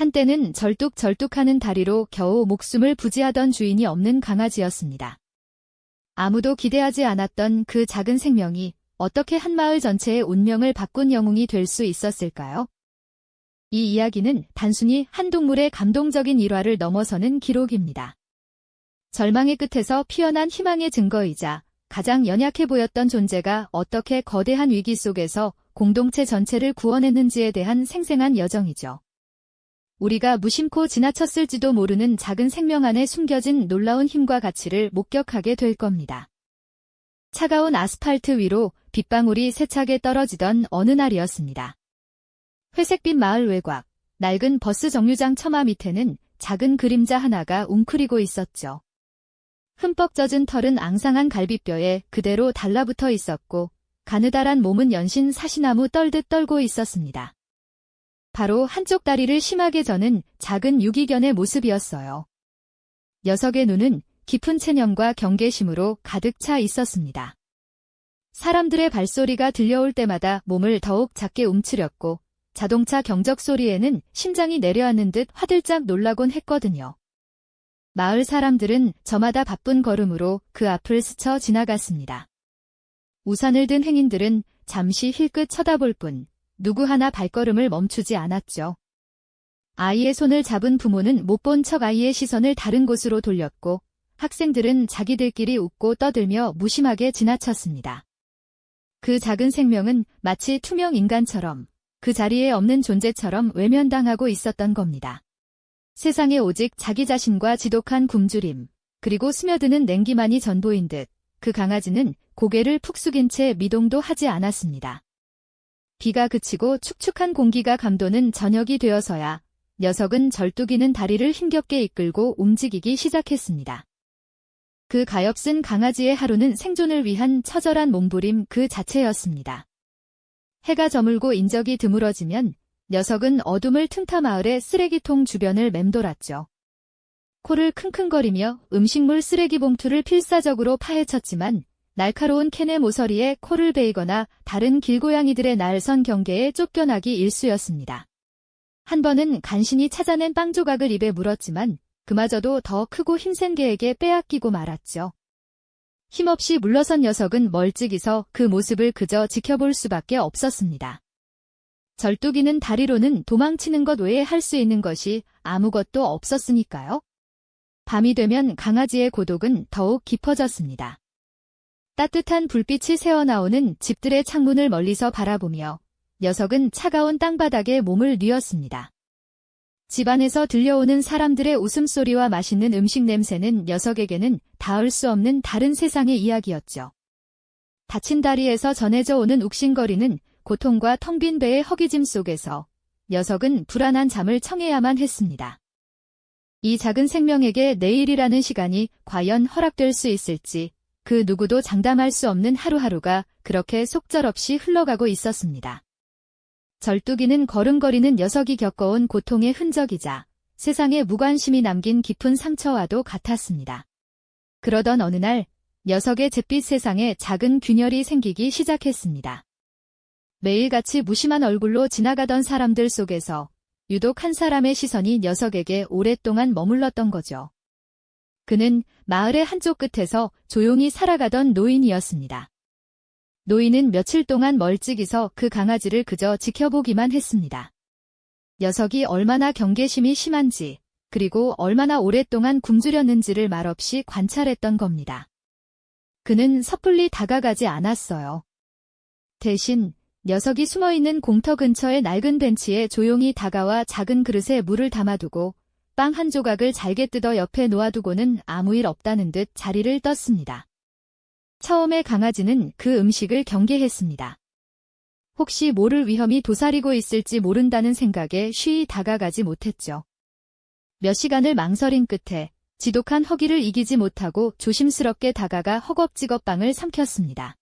한때는 절뚝절뚝하는 다리로 겨우 목숨을 부지하던 주인이 없는 강아지였습니다. 아무도 기대하지 않았던 그 작은 생명이 어떻게 한 마을 전체의 운명을 바꾼 영웅이 될 수 있었을까요? 이 이야기는 단순히 한 동물의 감동적인 일화를 넘어서는 기록입니다. 절망의 끝에서 피어난 희망의 증거이자 가장 연약해 보였던 존재가 어떻게 거대한 위기 속에서 공동체 전체를 구원했는지에 대한 생생한 여정이죠. 우리가 무심코 지나쳤을지도 모르는 작은 생명 안에 숨겨진 놀라운 힘과 가치를 목격하게 될 겁니다. 차가운 아스팔트 위로 빗방울이 세차게 떨어지던 어느 날이었습니다. 회색빛 마을 외곽, 낡은 버스 정류장 처마 밑에는 작은 그림자 하나가 웅크리고 있었죠. 흠뻑 젖은 털은 앙상한 갈비뼈에 그대로 달라붙어 있었고 가느다란 몸은 연신 사시나무 떨듯 떨고 있었습니다. 바로 한쪽 다리를 심하게 저는 작은 유기견의 모습이었어요. 녀석의 눈은 깊은 체념과 경계심으로 가득 차 있었습니다. 사람들의 발소리가 들려올 때마다 몸을 더욱 작게 움츠렸고 자동차 경적 소리에는 심장이 내려앉는 듯 화들짝 놀라곤 했거든요. 마을 사람들은 저마다 바쁜 걸음으로 그 앞을 스쳐 지나갔습니다. 우산을 든 행인들은 잠시 힐끗 쳐다볼 뿐 누구 하나 발걸음을 멈추지 않았죠. 아이의 손을 잡은 부모는 못 본 척 아이의 시선을 다른 곳으로 돌렸고 학생들은 자기들끼리 웃고 떠들며 무심하게 지나쳤습니다. 그 작은 생명은 마치 투명 인간처럼 그 자리에 없는 존재처럼 외면당하고 있었던 겁니다. 세상에 오직 자기 자신과 지독한 굶주림, 그리고 스며드는 냉기만이 전부인 듯 그 강아지는 고개를 푹 숙인 채 미동도 하지 않았습니다. 비가 그치고 축축한 공기가 감도는 저녁이 되어서야 녀석은 절뚝이는 다리를 힘겹게 이끌고 움직이기 시작했습니다. 그 가엾은 강아지의 하루는 생존을 위한 처절한 몸부림 그 자체였습니다. 해가 저물고 인적이 드물어지면 녀석은 어둠을 틈타 마을의 쓰레기통 주변을 맴돌았죠. 코를 킁킁거리며 음식물 쓰레기 봉투를 필사적으로 파헤쳤지만 날카로운 캔의 모서리에 코를 베이거나 다른 길고양이들의 날선 경계에 쫓겨나기 일쑤였습니다. 한 번은 간신히 찾아낸 빵 조각을 입에 물었지만 그마저도 더 크고 힘센 개에게 빼앗기고 말았죠. 힘없이 물러선 녀석은 멀찍이서 그 모습을 그저 지켜볼 수밖에 없었습니다. 절뚝이는 다리로는 도망치는 것 외에 할 수 있는 것이 아무것도 없었으니까요. 밤이 되면 강아지의 고독은 더욱 깊어졌습니다. 따뜻한 불빛이 새어나오는 집들의 창문을 멀리서 바라보며 녀석은 차가운 땅바닥에 몸을 뉘었습니다. 집안에서 들려오는 사람들의 웃음소리와 맛있는 음식 냄새는 녀석에게는 닿을 수 없는 다른 세상의 이야기였죠. 다친 다리에서 전해져 오는 욱신거리는 고통과 텅 빈 배의 허기짐 속에서 녀석은 불안한 잠을 청해야만 했습니다. 이 작은 생명에게 내일이라는 시간이 과연 허락될 수 있을지 그 누구도 장담할 수 없는 하루하루가 그렇게 속절없이 흘러가고 있었습니다. 절뚝이는 걸음거리는 녀석이 겪어온 고통의 흔적이자 세상에 무관심이 남긴 깊은 상처와도 같았습니다. 그러던 어느 날 녀석의 잿빛 세상에 작은 균열이 생기기 시작했습니다. 매일같이 무심한 얼굴로 지나가던 사람들 속에서 유독 한 사람의 시선이 녀석에게 오랫동안 머물렀던 거죠. 그는 마을의 한쪽 끝에서 조용히 살아가던 노인이었습니다. 노인은 며칠 동안 멀찍이서 그 강아지를 그저 지켜보기만 했습니다. 녀석이 얼마나 경계심이 심한지, 그리고 얼마나 오랫동안 굶주렸는지를 말없이 관찰했던 겁니다. 그는 섣불리 다가가지 않았어요. 대신 녀석이 숨어있는 공터 근처의 낡은 벤치에 조용히 다가와 작은 그릇에 물을 담아두고 빵 한 조각을 잘게 뜯어 옆에 놓아두고는 아무 일 없다는 듯 자리를 떴습니다. 처음에 강아지는 그 음식을 경계했습니다. 혹시 모를 위험이 도사리고 있을지 모른다는 생각에 쉬이 다가가지 못했죠. 몇 시간을 망설인 끝에 지독한 허기를 이기지 못하고 조심스럽게 다가가 허겁지겁 빵을 삼켰습니다.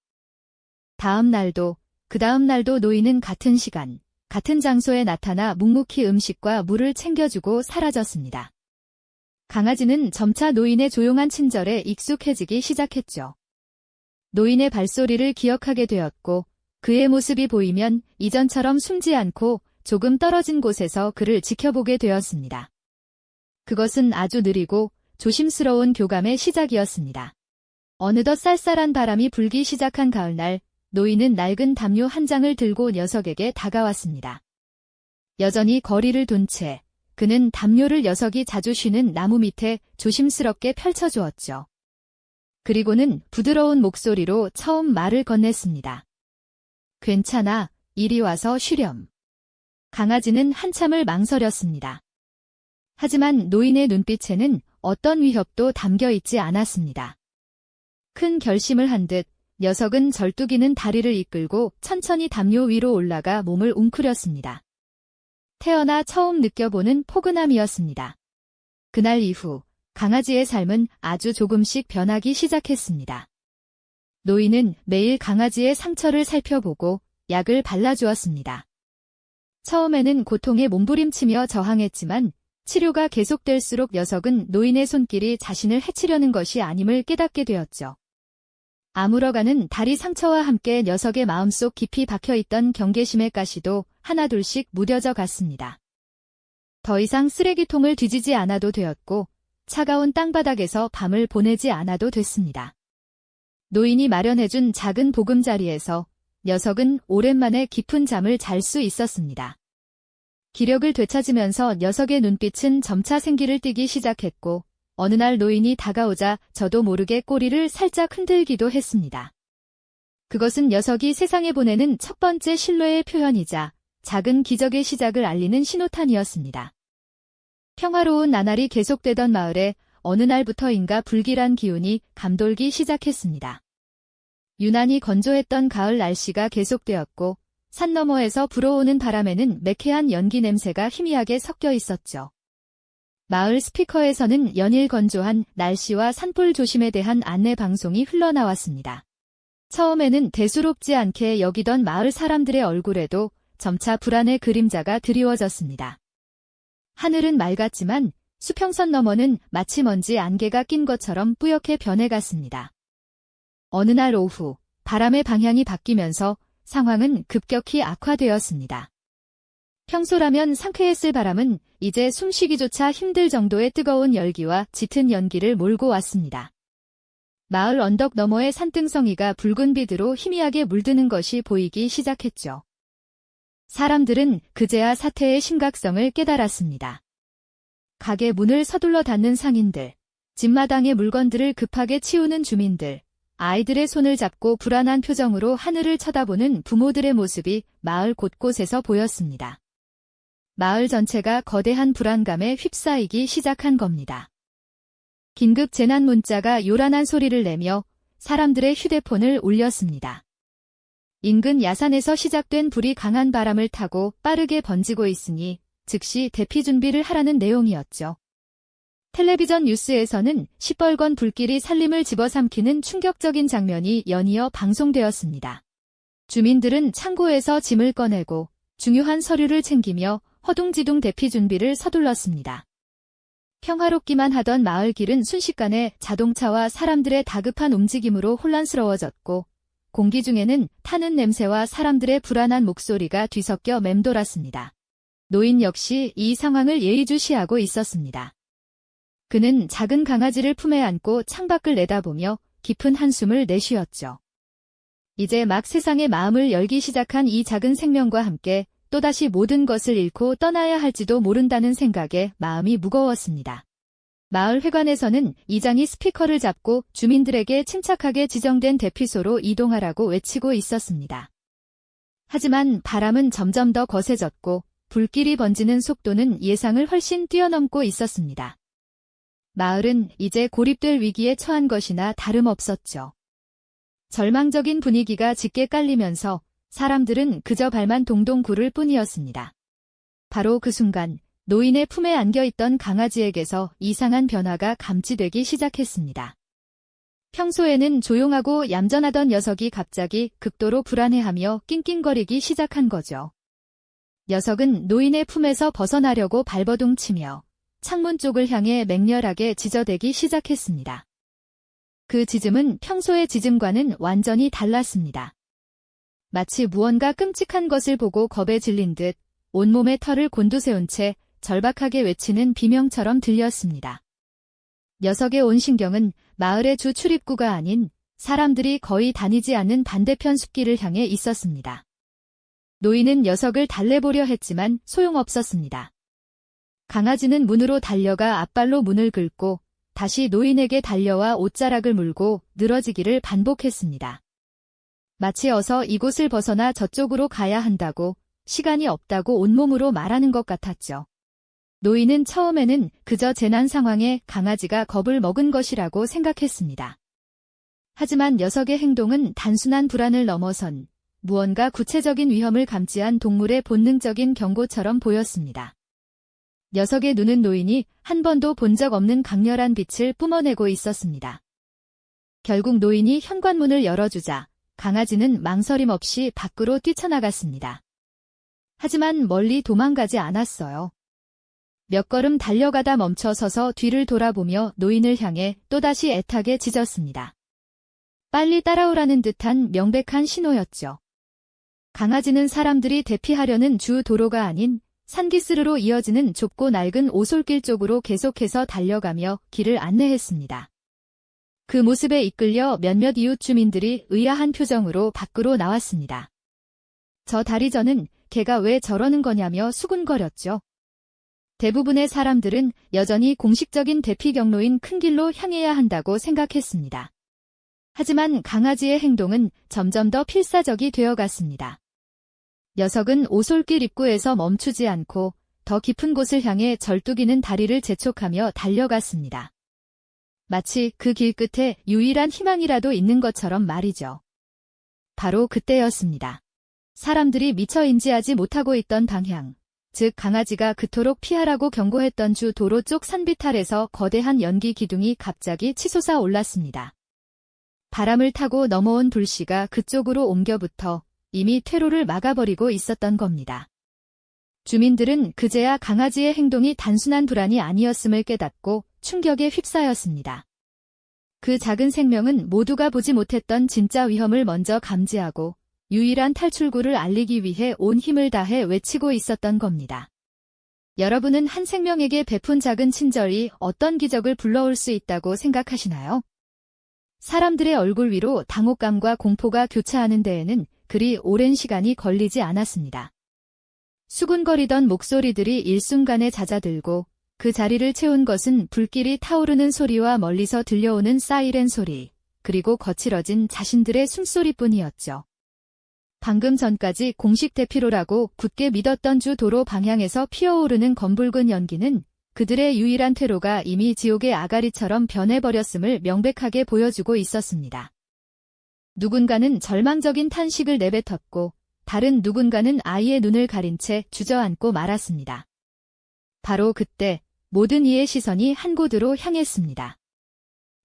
다음 날도 그 다음 날도 노인은 같은 시간, 같은 장소에 나타나 묵묵히 음식과 물을 챙겨주고 사라졌습니다. 강아지는 점차 노인의 조용한 친절에 익숙해지기 시작했죠. 노인의 발소리를 기억하게 되었고 그의 모습이 보이면 이전처럼 숨지 않고 조금 떨어진 곳에서 그를 지켜보게 되었습니다. 그것은 아주 느리고 조심스러운 교감의 시작이었습니다. 어느덧 쌀쌀한 바람이 불기 시작한 가을날, 노인은 낡은 담요 한 장을 들고 녀석에게 다가왔습니다. 여전히 거리를 둔 채 그는 담요를 녀석이 자주 쉬는 나무 밑에 조심스럽게 펼쳐주었죠. 그리고는 부드러운 목소리로 처음 말을 건넸습니다. 괜찮아, 이리 와서 쉬렴. 강아지는 한참을 망설였습니다. 하지만 노인의 눈빛에는 어떤 위협도 담겨 있지 않았습니다. 큰 결심을 한 듯 녀석은 절뚝이는 다리를 이끌고 천천히 담요 위로 올라가 몸을 웅크렸습니다. 태어나 처음 느껴보는 포근함이었습니다. 그날 이후 강아지의 삶은 아주 조금씩 변하기 시작했습니다. 노인은 매일 강아지의 상처를 살펴보고 약을 발라주었습니다. 처음에는 고통에 몸부림치며 저항했지만 치료가 계속될수록 녀석은 노인의 손길이 자신을 해치려는 것이 아님을 깨닫게 되었죠. 아물어가는 다리 상처와 함께 녀석의 마음속 깊이 박혀있던 경계심의 가시도 하나둘씩 무뎌져 갔습니다. 더 이상 쓰레기통을 뒤지지 않아도 되었고 차가운 땅바닥에서 밤을 보내지 않아도 됐습니다. 노인이 마련해준 작은 보금자리에서 녀석은 오랜만에 깊은 잠을 잘 수 있었습니다. 기력을 되찾으면서 녀석의 눈빛은 점차 생기를 띠기 시작했고 어느 날 노인이 다가오자 저도 모르게 꼬리를 살짝 흔들기도 했습니다. 그것은 녀석이 세상에 보내는 첫 번째 신뢰의 표현이자 작은 기적의 시작을 알리는 신호탄이었습니다. 평화로운 나날이 계속되던 마을에 어느 날부터인가 불길한 기운이 감돌기 시작했습니다. 유난히 건조했던 가을 날씨가 계속되었고 산 너머에서 불어오는 바람에는 매캐한 연기 냄새가 희미하게 섞여 있었죠. 마을 스피커에서는 연일 건조한 날씨와 산불 조심에 대한 안내 방송이 흘러나왔습니다. 처음에는 대수롭지 않게 여기던 마을 사람들의 얼굴에도 점차 불안의 그림자가 드리워졌습니다. 하늘은 맑았지만 수평선 너머는 마치 먼지 안개가 낀 것처럼 뿌옇게 변해갔습니다. 어느 날 오후 바람의 방향이 바뀌면서 상황은 급격히 악화되었습니다. 평소라면 상쾌했을 바람은 이제 숨쉬기조차 힘들 정도의 뜨거운 열기와 짙은 연기를 몰고 왔습니다. 마을 언덕 너머의 산등성이가 붉은 빛으로 희미하게 물드는 것이 보이기 시작했죠. 사람들은 그제야 사태의 심각성을 깨달았습니다. 가게 문을 서둘러 닫는 상인들, 집마당의 물건들을 급하게 치우는 주민들, 아이들의 손을 잡고 불안한 표정으로 하늘을 쳐다보는 부모들의 모습이 마을 곳곳에서 보였습니다. 마을 전체가 거대한 불안감에 휩싸이기 시작한 겁니다. 긴급 재난 문자가 요란한 소리를 내며 사람들의 휴대폰을 울렸습니다. 인근 야산에서 시작된 불이 강한 바람을 타고 빠르게 번지고 있으니 즉시 대피 준비를 하라는 내용이었죠. 텔레비전 뉴스에서는 시뻘건 불길이 살림을 집어삼키는 충격적인 장면이 연이어 방송되었습니다. 주민들은 창고에서 짐을 꺼내고 중요한 서류를 챙기며 허둥지둥 대피 준비를 서둘렀습니다. 평화롭기만 하던 마을 길은 순식간에 자동차와 사람들의 다급한 움직임으로 혼란스러워졌고 공기 중에는 타는 냄새와 사람들의 불안한 목소리가 뒤섞여 맴돌았습니다. 노인 역시 이 상황을 예의주시하고 있었습니다. 그는 작은 강아지를 품에 안고 창밖을 내다보며 깊은 한숨을 내쉬었죠. 이제 막 세상의 마음을 열기 시작한 이 작은 생명과 함께 또다시 모든 것을 잃고 떠나야 할지도 모른다는 생각에 마음이 무거웠습니다. 마을 회관에서는 이장이 스피커를 잡고 주민들에게 침착하게 지정된 대피소로 이동하라고 외치고 있었습니다. 하지만 바람은 점점 더 거세졌고 불길이 번지는 속도는 예상을 훨씬 뛰어넘고 있었습니다. 마을은 이제 고립될 위기에 처한 것이나 다름없었죠. 절망적인 분위기가 짙게 깔리면서 사람들은 그저 발만 동동 구를 뿐이었습니다. 바로 그 순간 노인의 품에 안겨있던 강아지에게서 이상한 변화가 감지되기 시작했습니다. 평소에는 조용하고 얌전하던 녀석이 갑자기 극도로 불안해하며 낑낑거리기 시작한 거죠. 녀석은 노인의 품에서 벗어나려고 발버둥 치며 창문 쪽을 향해 맹렬하게 짖어대기 시작했습니다. 그 짖음은 평소의 짖음과는 완전히 달랐습니다. 마치 무언가 끔찍한 것을 보고 겁에 질린 듯 온몸에 털을 곤두세운 채 절박하게 외치는 비명처럼 들렸습니다. 녀석의 온 신경은 마을의 주 출입구가 아닌 사람들이 거의 다니지 않는 반대편 숲길을 향해 있었습니다. 노인은 녀석을 달래보려 했지만 소용없었습니다. 강아지는 문으로 달려가 앞발로 문을 긁고 다시 노인에게 달려와 옷자락을 물고 늘어지기를 반복했습니다. 마치 어서 이곳을 벗어나 저쪽으로 가야 한다고 시간이 없다고 온몸으로 말하는 것 같았죠. 노인은 처음에는 그저 재난 상황에 강아지가 겁을 먹은 것이라고 생각했습니다. 하지만 녀석의 행동은 단순한 불안을 넘어선 무언가 구체적인 위험을 감지한 동물의 본능적인 경고처럼 보였습니다. 녀석의 눈은 노인이 한 번도 본 적 없는 강렬한 빛을 뿜어내고 있었습니다. 결국 노인이 현관문을 열어주자 강아지는 망설임 없이 밖으로 뛰쳐나갔습니다. 하지만 멀리 도망가지 않았어요. 몇 걸음 달려가다 멈춰서서 뒤를 돌아보며 노인을 향해 또다시 애타게 짖었습니다. 빨리 따라오라는 듯한 명백한 신호였죠. 강아지는 사람들이 대피하려는 주 도로가 아닌 산기스르로 이어지는 좁고 낡은 오솔길 쪽으로 계속해서 달려가며 길을 안내했습니다. 그 모습에 이끌려 몇몇 이웃 주민들이 의아한 표정으로 밖으로 나왔습니다. 저 다리 저는 걔가 왜 저러는 거냐며 수군거렸죠. 대부분의 사람들은 여전히 공식적인 대피 경로인 큰 길로 향해야 한다고 생각했습니다. 하지만 강아지의 행동은 점점 더 필사적이 되어갔습니다. 녀석은 오솔길 입구에서 멈추지 않고 더 깊은 곳을 향해 절뚝이는 다리를 재촉하며 달려갔습니다. 마치 그 길 끝에 유일한 희망이라도 있는 것처럼 말이죠. 바로 그때였습니다. 사람들이 미처 인지하지 못하고 있던 방향, 즉 강아지가 그토록 피하라고 경고했던 주 도로 쪽 산비탈에서 거대한 연기 기둥이 갑자기 치솟아 올랐습니다. 바람을 타고 넘어온 불씨가 그쪽으로 옮겨붙어 이미 퇴로를 막아버리고 있었던 겁니다. 주민들은 그제야 강아지의 행동이 단순한 불안이 아니었음을 깨닫고 충격에 휩싸였습니다. 그 작은 생명은 모두가 보지 못했던 진짜 위험을 먼저 감지하고 유일한 탈출구를 알리기 위해 온 힘을 다해 외치고 있었던 겁니다. 여러분은 한 생명에게 베푼 작은 친절이 어떤 기적을 불러올 수 있다고 생각하시나요? 사람들의 얼굴 위로 당혹감과 공포가 교차하는 데에는 그리 오랜 시간이 걸리지 않았습니다. 수군거리던 목소리들이 일순간에 잦아들고 그 자리를 채운 것은 불길이 타오르는 소리와 멀리서 들려오는 사이렌 소리, 그리고 거칠어진 자신들의 숨소리뿐이었죠. 방금 전까지 공식 대피로라고 굳게 믿었던 주 도로 방향에서 피어오르는 검붉은 연기는 그들의 유일한 퇴로가 이미 지옥의 아가리처럼 변해버렸음을 명백하게 보여주고 있었습니다. 누군가는 절망적인 탄식을 내뱉었고 다른 누군가는 아이의 눈을 가린 채 주저앉고 말았습니다. 바로 그때 모든 이의 시선이 한 곳으로 향했습니다.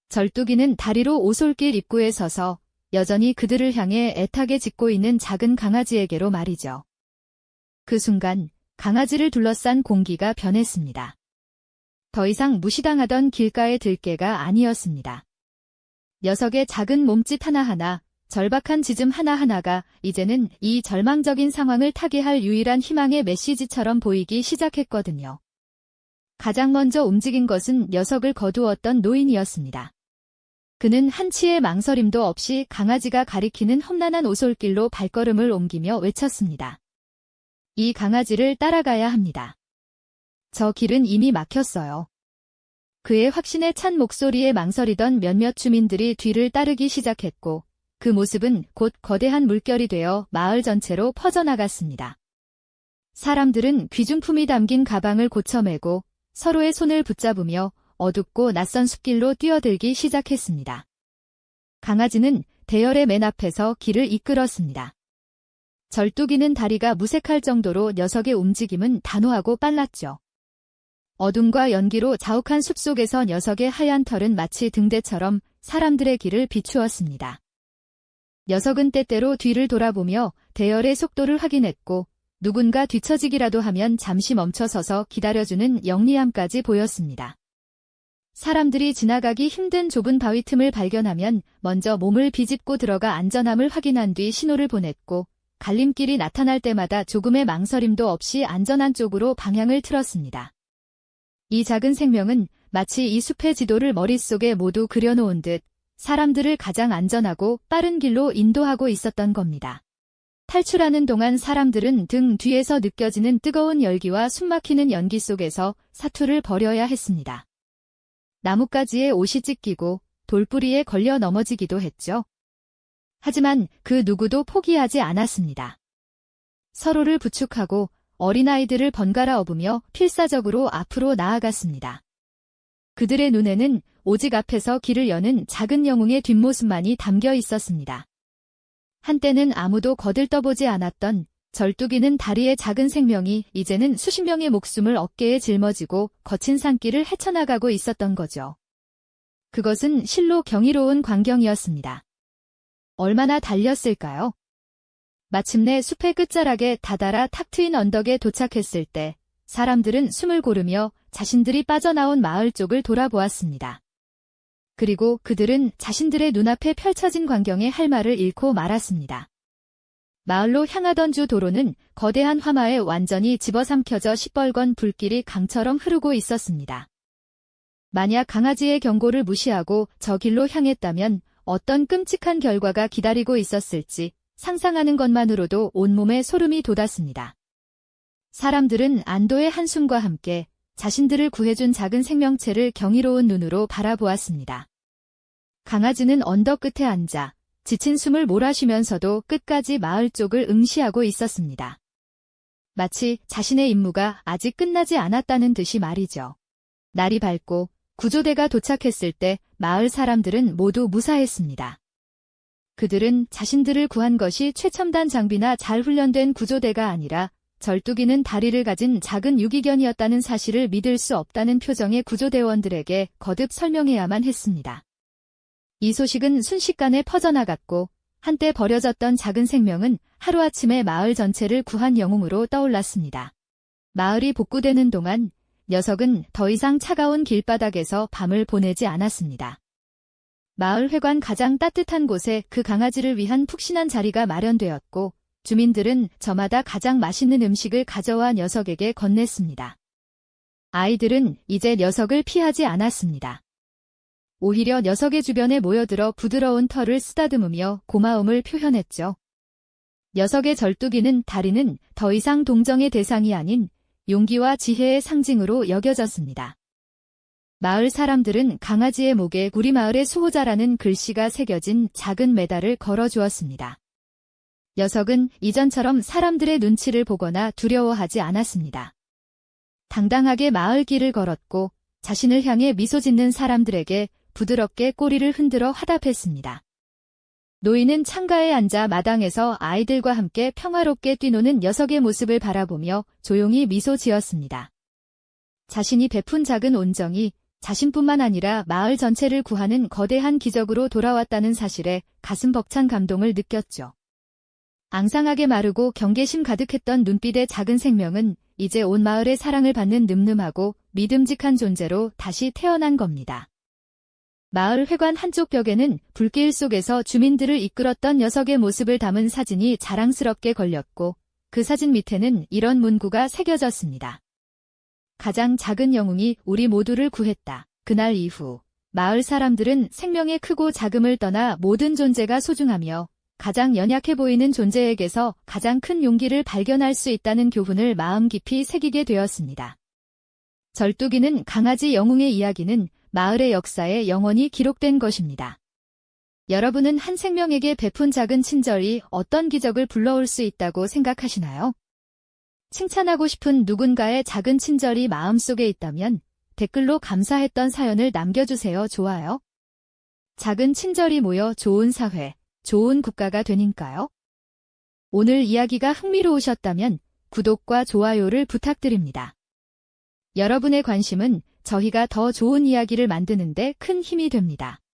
절뚝이는 다리로 오솔길 입구에 서서 여전히 그들을 향해 애타게 짖고 있는 작은 강아지에게로 말이죠. 그 순간 강아지를 둘러싼 공기가 변했습니다. 더 이상 무시당하던 길가의 들개가 아니었습니다. 녀석의 작은 몸짓 하나하나, 절박한 짖음 하나하나가 이제는 이 절망적인 상황을 타개할 유일한 희망의 메시지처럼 보이기 시작했거든요. 가장 먼저 움직인 것은 녀석을 거두었던 노인이었습니다. 그는 한치의 망설임도 없이 강아지가 가리키는 험난한 오솔길로 발걸음을 옮기며 외쳤습니다. 이 강아지를 따라가야 합니다. 저 길은 이미 막혔어요. 그의 확신에 찬 목소리에 망설이던 몇몇 주민들이 뒤를 따르기 시작했고 그 모습은 곧 거대한 물결이 되어 마을 전체로 퍼져나갔습니다. 사람들은 귀중품이 담긴 가방을 고쳐매고 서로의 손을 붙잡으며 어둡고 낯선 숲길로 뛰어들기 시작했습니다. 강아지는 대열의 맨 앞에서 길을 이끌었습니다. 절뚝이는 다리가 무색할 정도로 녀석의 움직임은 단호하고 빨랐죠. 어둠과 연기로 자욱한 숲속에서 녀석의 하얀 털은 마치 등대처럼 사람들의 길을 비추었습니다. 녀석은 때때로 뒤를 돌아보며 대열의 속도를 확인했고 누군가 뒤처지기라도 하면 잠시 멈춰서서 기다려주는 영리함까지 보였습니다. 사람들이 지나가기 힘든 좁은 바위 틈을 발견하면 먼저 몸을 비집고 들어가 안전함을 확인한 뒤 신호를 보냈고 갈림길이 나타날 때마다 조금의 망설임도 없이 안전한 쪽으로 방향을 틀었습니다. 이 작은 생명은 마치 이 숲의 지도를 머릿속에 모두 그려놓은 듯 사람들을 가장 안전하고 빠른 길로 인도하고 있었던 겁니다. 탈출하는 동안 사람들은 등 뒤에서 느껴지는 뜨거운 열기와 숨막히는 연기 속에서 사투를 벌여야 했습니다. 나뭇가지에 옷이 찢기고 돌뿌리에 걸려 넘어지기도 했죠. 하지만 그 누구도 포기하지 않았습니다. 서로를 부축하고 어린아이들을 번갈아 업으며 필사적으로 앞으로 나아갔습니다. 그들의 눈에는 오직 앞에서 길을 여는 작은 영웅의 뒷모습만이 담겨 있었습니다. 한때는 아무도 거들떠보지 않았던 절뚝이는 다리의 작은 생명이 이제는 수십 명의 목숨을 어깨에 짊어지고 거친 산길을 헤쳐나가고 있었던 거죠. 그것은 실로 경이로운 광경이었습니다. 얼마나 달렸을까요? 마침내 숲의 끝자락에 다다라 탁 트인 언덕에 도착했을 때 사람들은 숨을 고르며 자신들이 빠져나온 마을 쪽을 돌아보았습니다. 그리고 그들은 자신들의 눈앞에 펼쳐진 광경에 할 말을 잃고 말았습니다. 마을로 향하던 주 도로는 거대한 화마에 완전히 집어삼켜져 시뻘건 불길이 강처럼 흐르고 있었습니다. 만약 강아지의 경고를 무시하고 저 길로 향했다면 어떤 끔찍한 결과가 기다리고 있었을지 상상하는 것만으로도 온몸에 소름이 돋았습니다. 사람들은 안도의 한숨과 함께 자신들을 구해준 작은 생명체를 경이로운 눈으로 바라보았습니다. 강아지는 언덕 끝에 앉아 지친 숨을 몰아쉬면서도 끝까지 마을 쪽을 응시하고 있었습니다. 마치 자신의 임무가 아직 끝나지 않았다는 듯이 말이죠. 날이 밝고 구조대가 도착했을 때 마을 사람들은 모두 무사했습니다. 그들은 자신들을 구한 것이 최첨단 장비나 잘 훈련된 구조대가 아니라 절뚝이는 다리를 가진 작은 유기견이었다는 사실을 믿을 수 없다는 표정의 구조대원들에게 거듭 설명해야만 했습니다. 이 소식은 순식간에 퍼져나갔고 한때 버려졌던 작은 생명은 하루아침에 마을 전체를 구한 영웅으로 떠올랐습니다. 마을이 복구되는 동안 녀석은 더 이상 차가운 길바닥에서 밤을 보내지 않았습니다. 마을 회관 가장 따뜻한 곳에 그 강아지를 위한 푹신한 자리가 마련되었고 주민들은 저마다 가장 맛있는 음식을 가져와 녀석에게 건넸습니다. 아이들은 이제 녀석을 피하지 않았습니다. 오히려 녀석의 주변에 모여들어 부드러운 털을 쓰다듬으며 고마움을 표현했죠. 녀석의 절뚝이는 다리는 더 이상 동정의 대상이 아닌 용기와 지혜의 상징으로 여겨졌습니다. 마을 사람들은 강아지의 목에 우리 마을의 수호자라는 글씨가 새겨진 작은 메달을 걸어주었습니다. 녀석은 이전처럼 사람들의 눈치를 보거나 두려워하지 않았습니다. 당당하게 마을 길을 걸었고 자신을 향해 미소 짓는 사람들에게 부드럽게 꼬리를 흔들어 화답했습니다. 노인은 창가에 앉아 마당에서 아이들과 함께 평화롭게 뛰노는 녀석의 모습을 바라보며 조용히 미소 지었습니다. 자신이 베푼 작은 온정이 자신뿐만 아니라 마을 전체를 구하는 거대한 기적으로 돌아왔다는 사실에 가슴 벅찬 감동을 느꼈죠. 앙상하게 마르고 경계심 가득했던 눈빛의 작은 생명은 이제 온 마을의 사랑을 받는 늠름하고 믿음직한 존재로 다시 태어난 겁니다. 마을 회관 한쪽 벽에는 불길 속에서 주민들을 이끌었던 녀석의 모습을 담은 사진이 자랑스럽게 걸렸고 그 사진 밑에는 이런 문구가 새겨졌습니다. 가장 작은 영웅이 우리 모두를 구했다. 그날 이후 마을 사람들은 생명의 크고 작음을 떠나 모든 존재가 소중하며 가장 연약해 보이는 존재에게서 가장 큰 용기를 발견할 수 있다는 교훈을 마음 깊이 새기게 되었습니다. 절뚝이는 강아지 영웅의 이야기는 마을의 역사에 영원히 기록된 것입니다. 여러분은 한 생명에게 베푼 작은 친절이 어떤 기적을 불러올 수 있다고 생각하시나요? 칭찬하고 싶은 누군가의 작은 친절이 마음속에 있다면 댓글로 감사했던 사연을 남겨주세요. 좋아요. 작은 친절이 모여 좋은 사회, 좋은 국가가 되니까요. 오늘 이야기가 흥미로우셨다면 구독과 좋아요를 부탁드립니다. 여러분의 관심은 저희가 더 좋은 이야기를 만드는데 큰 힘이 됩니다.